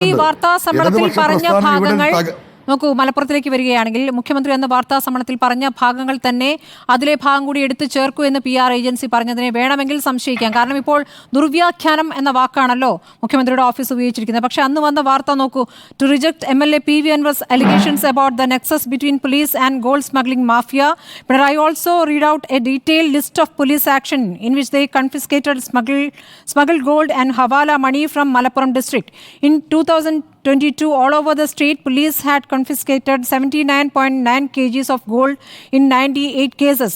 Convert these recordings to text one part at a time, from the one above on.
ഈ വാർത്താ സമ്മേളനത്തിൽ പറഞ്ഞ ഭാഗങ്ങൾ നോക്കൂ മലപ്പുറത്തിലേക്ക് വരികയാണെങ്കിൽ മുഖ്യമന്ത്രി എന്ന വാർത്താ സമ്മേളനത്തിൽ പറഞ്ഞ ഭാഗങ്ങൾ തന്നെ അതിലെ ഭാഗം കൂടി എടുത്തു ചേർക്കൂ എന്ന് പി ആർ ഏജൻസി പറഞ്ഞതിനെ വേണമെങ്കിൽ സംശയിക്കാം. കാരണം ഇപ്പോൾ ദുർവ്യാഖ്യാനം എന്ന വാക്കാണല്ലോ മുഖ്യമന്ത്രിയുടെ ഓഫീസ് ഉപയോഗിച്ചിരിക്കുന്നത്. പക്ഷേ അന്ന് വന്ന വാർത്ത നോക്കൂ to reject M L A P V Anvar's allegations about the nexus between police and gold smuggling mafia Pinarayi also read out a detail list of police action in which they confiscated smuggle smuggle gold and hawala money from Malappuram district in district. In 2022, all over the state, police had confiscated 79.9 kgs of gold in 98 cases.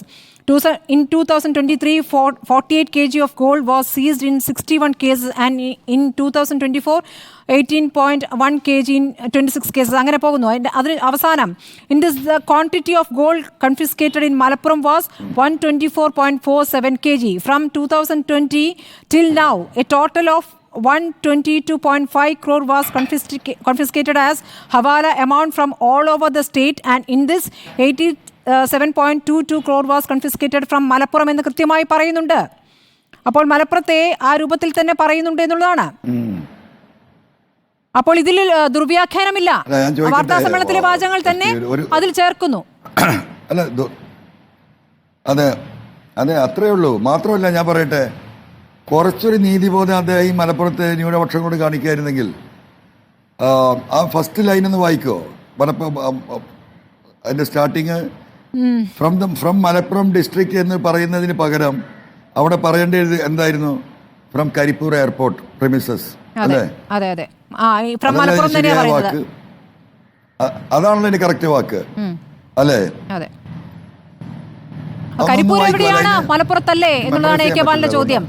Two- In 2023, for- 48 kg of gold was seized in 61 cases, and i- in 2024, 18.1 kg in 26 cases. അങ്ങനെ പോകുന്നു അതിന്റെ അതിന് അവസാനം in this the quantity of gold confiscated in Malappuram was one twenty four point four seven K G from two thousand twenty till now a total of 122.5 crore was confisca- confiscated as Havala amount from all over the state. And in this 87.22 crore was confiscated from Malappuram എന്ന് കൃത്യമായി പറയുന്നുണ്ട്. അപ്പോൾ മലപ്പുറത്തെ ആ രൂപത്തിൽ തന്നെ പറയുന്നുണ്ട് എന്നുള്ളതാണ്. അപ്പോൾ ഇതിൽ ദുർവ്യാഖ്യാനമില്ല? വാർത്താ സമ്മേളനത്തിലെ വാചകങ്ങൾ തന്നെ അതിൽ ചേർക്കുന്നു. അല്ല അതെ അതെ അത്രേ ഉള്ളൂ. മാത്രമല്ല ഞാൻ പറയട്ടെ കുറച്ചൊരു നീതിബോധം അദ്ദേഹം ഈ മലപ്പുറത്തെ ന്യൂനപക്ഷം കൊണ്ട് കാണിക്കായിരുന്നെങ്കിൽ ആ, ഫസ്റ്റ് ലൈൻ ഒന്ന് വായിക്കോ? മലപ്പുറം അതിന്റെ starting from the from Malappuram district എന്ന് പറയുന്നതിന് പകരം അവിടെ പറയേണ്ടത് എന്തായിരുന്നു? ഫ്രം കരിപ്പൂർ എയർപോർട്ട് പ്രിമിസസ് അല്ലേ? വാക്ക്. അതാണല്ലോ എന്റെ കറക്റ്റ് വാക്ക്. അല്ലേ? കരിപ്പൂർ എവിടെയാണ്? മലപ്പുറത്തല്ലേ? എന്നുള്ളതാണ് ചോദ്യം.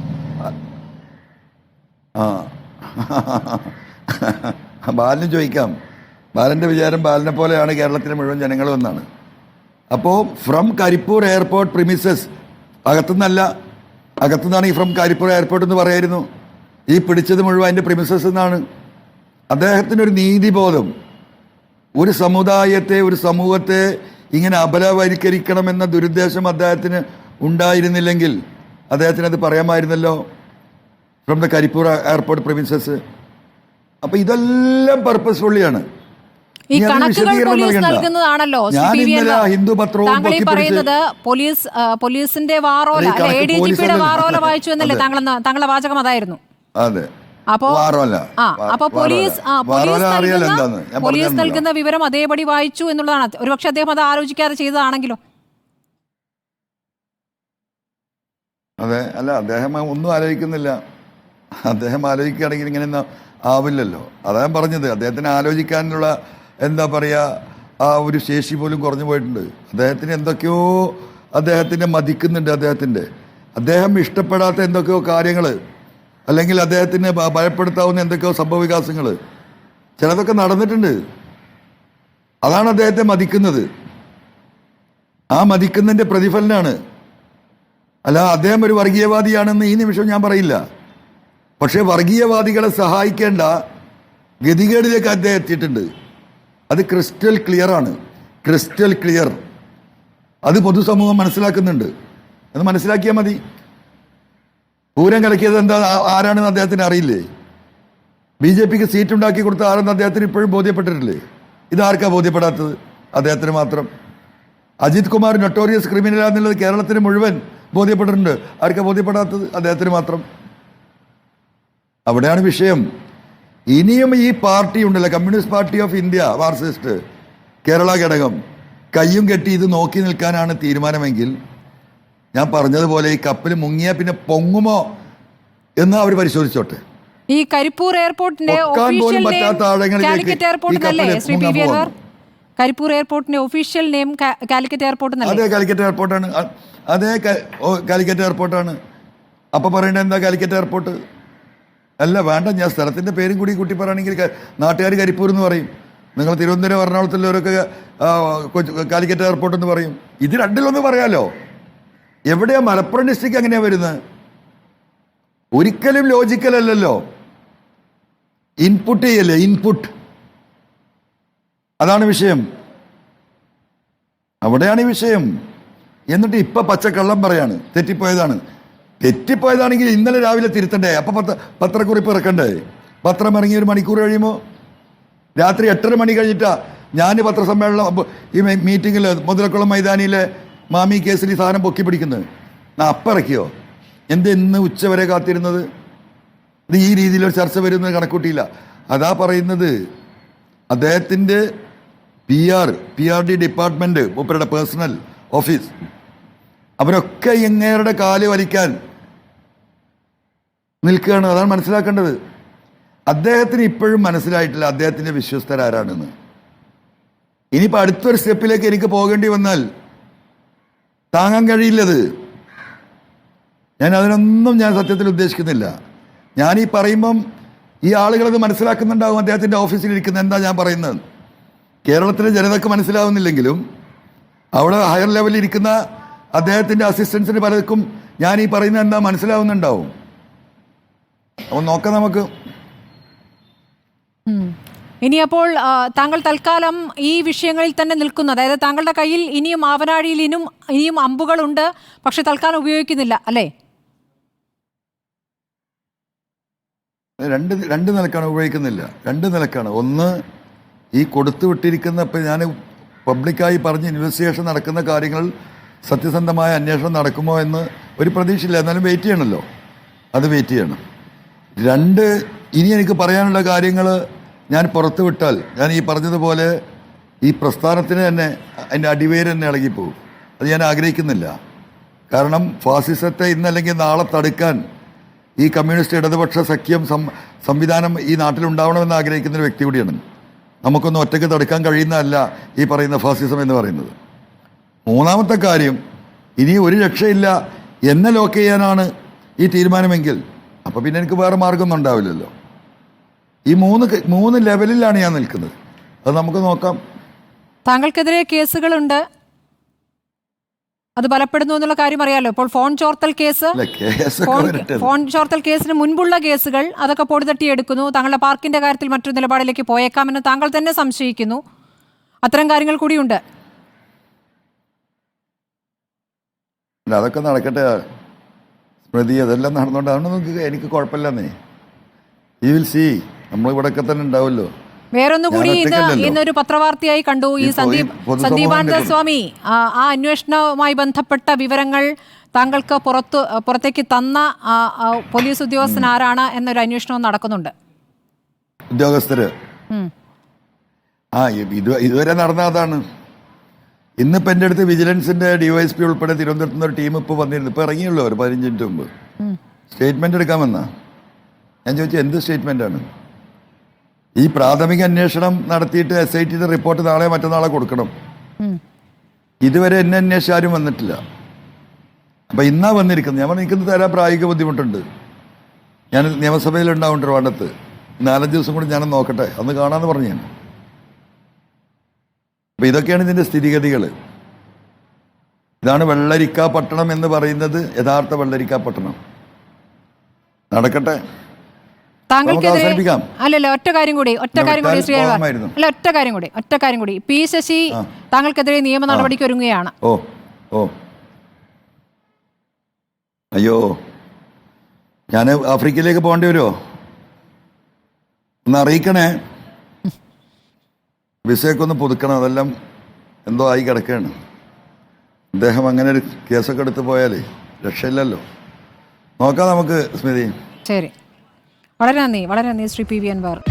ആ. ബാലന് ചോദിക്കാം. ബാലന്റെ വിചാരം ബാലനെ പോലെയാണ് കേരളത്തിലെ മുഴുവൻ ജനങ്ങളും എന്നാണ്. അപ്പോൾ ഫ്രം കരിപ്പൂർ എയർപോർട്ട് പ്രിമിസസ് അകത്തുനിന്നല്ല അകത്തുനിന്നാണ് ഈ ഫ്രം കരിപ്പൂർ എയർപോർട്ട് എന്ന് പറയായിരുന്നു. ഈ പിടിച്ചത് മുഴുവൻ അതിന്റെ പ്രിമിസസ് എന്നാണ്. അദ്ദേഹത്തിനൊരു നീതിബോധം. ഒരു സമുദായത്തെ ഒരു സമൂഹത്തെ ഇങ്ങനെ അപലവൽക്കരിക്കണമെന്ന ദുരുദ്ദേശം അദ്ദേഹത്തിന് ഉണ്ടായിരുന്നില്ലെങ്കിൽ അദ്ദേഹത്തിന് അത് പറയാമായിരുന്നല്ലോ. From the Karipur airport provinces അപ്പൊ ഇതെല്ലാം പർപ്പസ്ഫുള്ളിയാണ് ഈ കണക്കുകൾ പോലീസ് നൽകുന്നതാണല്ലോ ഹിന്ദു താങ്കൾ ഈ പറയുന്നത് പോലീസ് പോലീസിന്റെ വാറോല അല്ല, ഈ അല്ലെ എ ഡി ജി പിയുടെ വാറോല വായിച്ചു എന്നല്ലേ അതെ. താങ്കൾ താങ്കളുടെ വാചകം അതായിരുന്നു. അതെ. അപ്പോ അപ്പൊ പോലീസ് പോലീസ് നൽകുന്ന വിവരം അതേപടി വായിച്ചു എന്നുള്ളതാണ്. ഒരുപക്ഷെ അദ്ദേഹം അത് ആലോചിക്കാതെ ചെയ്തതാണെങ്കിലോ? അതെ. അല്ല അദ്ദേഹം ഒന്നും ആലോചിക്കുന്നില്ല. അദ്ദേഹം ആലോചിക്കുകയാണെങ്കിൽ ഇങ്ങനെയൊന്നും ആവില്ലല്ലോ. അതാണ് പറഞ്ഞത്. അദ്ദേഹത്തിന് ആലോചിക്കാനുള്ള എന്താ പറയുക ആ ഒരു ശേഷി പോലും കുറഞ്ഞു പോയിട്ടുണ്ട്. അദ്ദേഹത്തിന് എന്തൊക്കെയോ അദ്ദേഹത്തിനെ മതിക്കുന്നുണ്ട് അദ്ദേഹത്തിന്റെ. അദ്ദേഹം ഇഷ്ടപ്പെടാത്ത എന്തൊക്കെയോ കാര്യങ്ങൾ അല്ലെങ്കിൽ അദ്ദേഹത്തിന് ഭയപ്പെടുത്താവുന്ന എന്തൊക്കെയോ സംഭവവികാസങ്ങൾ ചിലതൊക്കെ നടന്നിട്ടുണ്ട്. അതാണ് അദ്ദേഹത്തെ മതിക്കുന്നത്. ആ മതിക്കുന്നതിന്റെ പ്രതിഫലനാണ്. അല്ല അദ്ദേഹം ഒരു വർഗീയവാദിയാണെന്ന് ഈ നിമിഷം ഞാൻ പറയില്ല. പക്ഷേ വർഗീയവാദികളെ സഹായിക്കേണ്ട ഗതികേടിലേക്ക് അദ്ദേഹം എത്തിയിട്ടുണ്ട്. അത് ക്രിസ്റ്റൽ ക്ലിയർ ആണ്. Crystal clear. അത് പൊതുസമൂഹം മനസ്സിലാക്കുന്നുണ്ട്. അത് മനസ്സിലാക്കിയാൽ മതി. പൂരം കലക്കിയത് എന്താ ആരാണെന്ന് അദ്ദേഹത്തിന് അറിയില്ലേ? ബി ജെ പിക്ക് സീറ്റ് ഉണ്ടാക്കി കൊടുത്ത ആരെന്ന് അദ്ദേഹത്തിന് ഇപ്പോഴും ബോധ്യപ്പെട്ടിട്ടില്ലേ? ഇതാർക്കാ ബോധ്യപ്പെടാത്തത്? അദ്ദേഹത്തിന് മാത്രം. അജിത് കുമാർ നൊട്ടോറിയസ് ക്രിമിനലാന്നുള്ളത് കേരളത്തിന് മുഴുവൻ ബോധ്യപ്പെട്ടിട്ടുണ്ട്. ആർക്കാ ബോധ്യപ്പെടാത്തത്? അദ്ദേഹത്തിന് മാത്രം. അവിടെയാണ് വിഷയം. ഇനിയും ഈ പാർട്ടി ഉണ്ടല്ലോ Communist Party of India Marxist Kerala ഘടകം. കയ്യും കെട്ടി ഇത് നോക്കി നിൽക്കാനാണ് തീരുമാനമെങ്കിൽ ഞാൻ പറഞ്ഞതുപോലെ ഈ കപ്പൽ മുങ്ങിയാൽ പിന്നെ പൊങ്ങുമോ എന്ന് അവർ പരിശോധിച്ചോട്ടെ. ഈ കരിപ്പൂർ എയർപോർട്ടിന്റെ കാലിക്കറ്റ് എയർപോർട്ട് ഈ ശ്രീ പി വി അൻവർ? കരിപ്പൂർ എയർപോർട്ടിന്റെ ഒഫീഷ്യൽ നെയിം കാലിക്കറ്റ് എയർപോർട്ട് അതെ കാലിക്കറ്റ് എയർപോർട്ടാണ്. അതേ കാലിക്കറ്റ് എയർപോർട്ടാണ്. അപ്പൊ പറയേണ്ടത് എന്താ കാലിക്കറ്റ് എയർപോർട്ട്? അല്ല വേണ്ട ഞാൻ സ്ഥലത്തിന്റെ പേരും കൂടി കൂട്ടി പറയുകയാണെങ്കിൽ നാട്ടുകാർ കരിപ്പൂർ എന്ന് പറയും. നിങ്ങൾ തിരുവനന്തപുരം എറണാകുളത്തുള്ളവരൊക്കെ കാലിക്കറ്റ് എയർപോർട്ട് എന്ന് പറയും. ഇത് രണ്ടിലൊന്ന് പറയാലോ. എവിടെയാ മലപ്പുറം ഡിസ്ട്രിക്ട് എങ്ങനെയാണ് വരുന്നത് ഒരിക്കലും ലോജിക്കൽ അല്ലല്ലോ. ഇൻപുട്ട് ചെയ്യല്ലേ ഇൻപുട്ട് അതാണ് വിഷയം. അവിടെയാണ് ഈ വിഷയം. എന്നിട്ട് ഇപ്പൊ പച്ചക്കള്ളം പറയാണ്. തെറ്റിപ്പോയതാണ്. തെറ്റിപ്പോയതാണെങ്കിൽ ഇന്നലെ രാവിലെ തിരുത്തണ്ടേ? അപ്പൊ പത്ര പത്രക്കുറിപ്പ് ഇറക്കണ്ടേ? പത്രം ഇറങ്ങി ഒരു മണിക്കൂർ കഴിയുമോ രാത്രി എട്ടര മണി കഴിഞ്ഞിട്ടാ ഞാൻ പത്രസമ്മേളനം അപ്പൊ ഈ മീറ്റിങ്ങിൽ മുതലക്കുളം മൈതാനിയിലെ മാമി കേസിൽ ഈ സാധനം പൊക്കി പിടിക്കുന്നത് ഞാൻ അപ്പിറക്കിയോ എന്ത് ഇന്ന് ഉച്ചവരെ കാത്തിരുന്നത്? ഇത് ഈ രീതിയിലൊരു ചർച്ച വരുന്നത് കണക്കൂട്ടിയില്ല. അതാ പറയുന്നത് അദ്ദേഹത്തിന്റെ P R P R D department മൂപ്പരുടെ പേഴ്സണൽ ഓഫീസ്. അവരൊക്കെ എങ്ങേരുടെ കാൽ വലിക്കാൻ നിൽക്കുകയാണ്. അതാണ് മനസ്സിലാക്കേണ്ടത്. അദ്ദേഹത്തിന് ഇപ്പോഴും മനസ്സിലായിട്ടില്ല അദ്ദേഹത്തിന്റെ വിശ്വസ്തരാരാണെന്ന് ഇനിയിപ്പോൾ അടുത്തൊരു സ്റ്റെപ്പിലേക്ക് എനിക്ക് പോകേണ്ടി വന്നാൽ താങ്ങാൻ കഴിയില്ലത്. ഞാൻ അതിനൊന്നും ഞാൻ സത്യത്തിൽ ഉദ്ദേശിക്കുന്നില്ല. ഈ പറയുമ്പം ഈ ആളുകളത് മനസ്സിലാക്കുന്നുണ്ടാവും അദ്ദേഹത്തിന്റെ ഓഫീസിൽ ഇരിക്കുന്ന എന്താ ഞാൻ പറയുന്നത്. കേരളത്തിലെ ജനതക്ക് മനസ്സിലാവുന്നില്ലെങ്കിലും അവിടെ ഹയർ ലെവലിൽ ഇരിക്കുന്ന അദ്ദേഹത്തിന്റെ അസിസ്റ്റൻസിന് പലർക്കും ഞാൻ ഈ പറയുന്നത് എന്താ മനസ്സിലാവുന്നുണ്ടാവും. അപ്പോൾ നോക്കാം നമുക്ക്. ഇനി അപ്പോൾ താങ്കൾ തൽക്കാലം ഈ വിഷയങ്ങളിൽ തന്നെ നിൽക്കുന്നു. അതായത് താങ്കളുടെ കയ്യിൽ ഇനിയും ആവനാഴിയിൽ ഇനിയും ഇനിയും അമ്പുകളുണ്ട്. പക്ഷെ തൽക്കാലം ഉപയോഗിക്കുന്നില്ല അല്ലേ? രണ്ട് രണ്ട് നിലക്കാണ് ഉപയോഗിക്കുന്നില്ല. രണ്ട് നിലക്കാണ്. ഒന്ന് ഈ കൊടുത്തു വിട്ടിരിക്കുന്ന ഇപ്പം ഞാൻ പബ്ലിക്കായി പറഞ്ഞ് ഇൻവെസ്റ്റിഗേഷൻ നടക്കുന്ന കാര്യങ്ങൾ സത്യസന്ധമായ അന്വേഷണം നടക്കുമോ എന്ന് ഒരു പ്രതീക്ഷയില്ല. എന്നാലും വെയിറ്റ് ചെയ്യണമല്ലോ അത് വെയിറ്റ് ചെയ്യണം. രണ്ട് ഇനി എനിക്ക് പറയാനുള്ള കാര്യങ്ങൾ ഞാൻ പുറത്തു വിട്ടാൽ ഞാൻ ഈ പറഞ്ഞതുപോലെ ഈ പ്രസ്ഥാനത്തിന് തന്നെ അതിന്റെ അടിവേര് തന്നെ ഇളകിപ്പോകും. അത് ഞാൻ ആഗ്രഹിക്കുന്നില്ല. കാരണം ഫാസിസത്തെ ഇന്നല്ലെങ്കിൽ നാളെ തടുക്കാൻ ഈ കമ്മ്യൂണിസ്റ്റ് ഇടതുപക്ഷ സഖ്യം സംവിധാനം ഈ നാട്ടിലുണ്ടാവണമെന്ന് ആഗ്രഹിക്കുന്ന ഒരു വ്യക്തി കൂടിയാണ്. നമുക്കൊന്നും ഒറ്റയ്ക്ക് തടുക്കാൻ കഴിയുന്നതല്ല ഈ പറയുന്ന ഫാസിസം എന്ന് പറയുന്നത്. മൂന്നാമത്തെ കാര്യം ഇനി ഒരു രക്ഷയില്ല എന്നെ ലോക്ക് ചെയ്യാനാണ് ഈ തീരുമാനമെങ്കിൽ അപ്പോൾ പിന്നെ എനിക്ക് വേറെ മാർഗമൊന്നും ഉണ്ടാവില്ലല്ലോ. ഈ മൂന്ന് മൂന്ന് ലെവലിലാണ് ഞാൻ നിൽക്കുന്നത്. അത് നമുക്ക് നോക്കാം. താങ്കൾക്കെതിരെ കേസുകളുണ്ട്. അത് ബലപ്പെടുന്നു എന്നുള്ള കാര്യം അറിയാലോ. ഇപ്പോൾ ഫോൺ ചോർത്തൽ കേസ് ഫോൺ ചോർത്തൽ കേസിന് മുൻപുള്ള കേസുകൾ അതൊക്കെ പൊടിതട്ടിയെടുക്കുന്നു. താങ്കളുടെ പാർക്കിന്റെ കാര്യത്തിൽ മറ്റൊരു നിലപാടിലേക്ക് പോയേക്കാമെന്ന് താങ്കൾ തന്നെ സംശയിക്കുന്നു. അത്തരം കാര്യങ്ങൾ കൂടിയുണ്ട്. അല്ല അതൊക്കെ നടക്കട്ടെ. സ്മൃതി അതെല്ലാം നടന്നുകൊണ്ടാണ് നമുക്ക് എനിക്ക് കുഴപ്പമില്ലെന്നേ. യു വിൽ സി നമ്മൾ ഇവിടെയൊക്കെ തന്നെ ഉണ്ടാവുമല്ലോ. വേറൊന്നും കൂടി ഇന്ന് ഇന്നൊരു പത്രവാർത്തയായി കണ്ടു. ഈ ഈ സന്ദീപ് ഈ സന്ദീപാനന്ദ സ്വാമി ആ അന്വേഷണവുമായി ബന്ധപ്പെട്ട വിവരങ്ങൾ താങ്കൾക്ക് പുറത്തു പുറത്തേക്ക് തന്ന പോലീസ് ഉദ്യോഗസ്ഥൻ ആരാണ് എന്നൊരു അന്വേഷണവും നടക്കുന്നുണ്ട്. ഉദ്യോഗസ്ഥര്. ആ ഇത് ഇതുവരെ നടന്ന അതാണ്. ഇന്നിപ്പോൾ എന്റെ അടുത്ത് വിജിലൻസിന്റെ ഡിവൈഎസ് പി ഉൾപ്പെടെ തിരുവനന്തപുരത്ത് നിന്ന് ഒരു ടീം ഇപ്പോൾ വന്നിരുന്നു. ഇപ്പോൾ ഇറങ്ങിയുള്ളൂ ഒരു പതിനഞ്ച് മിനിറ്റ് മുമ്പ്. സ്റ്റേറ്റ്മെന്റ് എടുക്കാൻ വന്നാ? ഞാൻ ചോദിച്ചു എന്ത് സ്റ്റേറ്റ്മെന്റാണ് ഈ പ്രാഥമിക അന്വേഷണം നടത്തിയിട്ട് എസ് ഐ ടിയുടെ റിപ്പോർട്ട് നാളെ മറ്റന്നാളെ കൊടുക്കണം. ഇതുവരെ എന്നെ അന്വേഷിച്ച് ആരും വന്നിട്ടില്ല. അപ്പം ഇന്നാ വന്നിരിക്കുന്നത്. ഞാൻ എനിക്കിന്ന് തരാൻ പ്രായോഗിക ബുദ്ധിമുട്ടുണ്ട്. ഞാൻ നിയമസഭയിൽ ഉണ്ടാവും ട്രിവാണ്ടത്ത് നാലഞ്ച് ദിവസം കൂടി ഞാനൊന്ന് നോക്കട്ടെ. അന്ന് കാണാമെന്ന് പറഞ്ഞു ഞാൻ. അപ്പം ഇതൊക്കെയാണ് ഇതിന്റെ സ്ഥിതിഗതികൾ. ഇതാണ് വെള്ളരിക്ക പട്ടണം എന്ന് പറയുന്നത് യഥാർത്ഥ വെള്ളരിക്ക പട്ടണം നടക്കട്ടെ? താങ്കൾക്കെതിരെ. അല്ലല്ല ഒറ്റ കാര്യം കൂടി ഒറ്റ കാര്യം കൂടി ശ്രീ അല്ല ഒറ്റ കാര്യം കൂടി ഒറ്റ കാര്യം കൂടി. പി ശശി താങ്കൾക്കെതിരെ നിയമ നടപടിക്ക് ഒരുങ്ങുകയാണ്. ഓ ഓ. അയ്യോ. ഞാൻ ആഫ്രിക്കയിലേക്ക് പോകേണ്ടി വരുമോ ഒന്ന് അറിയിക്കണേ. വിസയൊക്കെ ഒന്ന് പുതുക്കണം അതെല്ലാം എന്തോ ആയി കിടക്കുകയാണ്. അദ്ദേഹം അങ്ങനെ ഒരു കേസൊക്കെ എടുത്ത് പോയാലേ രക്ഷയില്ലല്ലോ. നോക്കാം നമുക്ക് സ്മിതി. ശരി. വളരെ നന്ദി വളരെ നന്ദി ശ്രീ പി വി അൻവർ.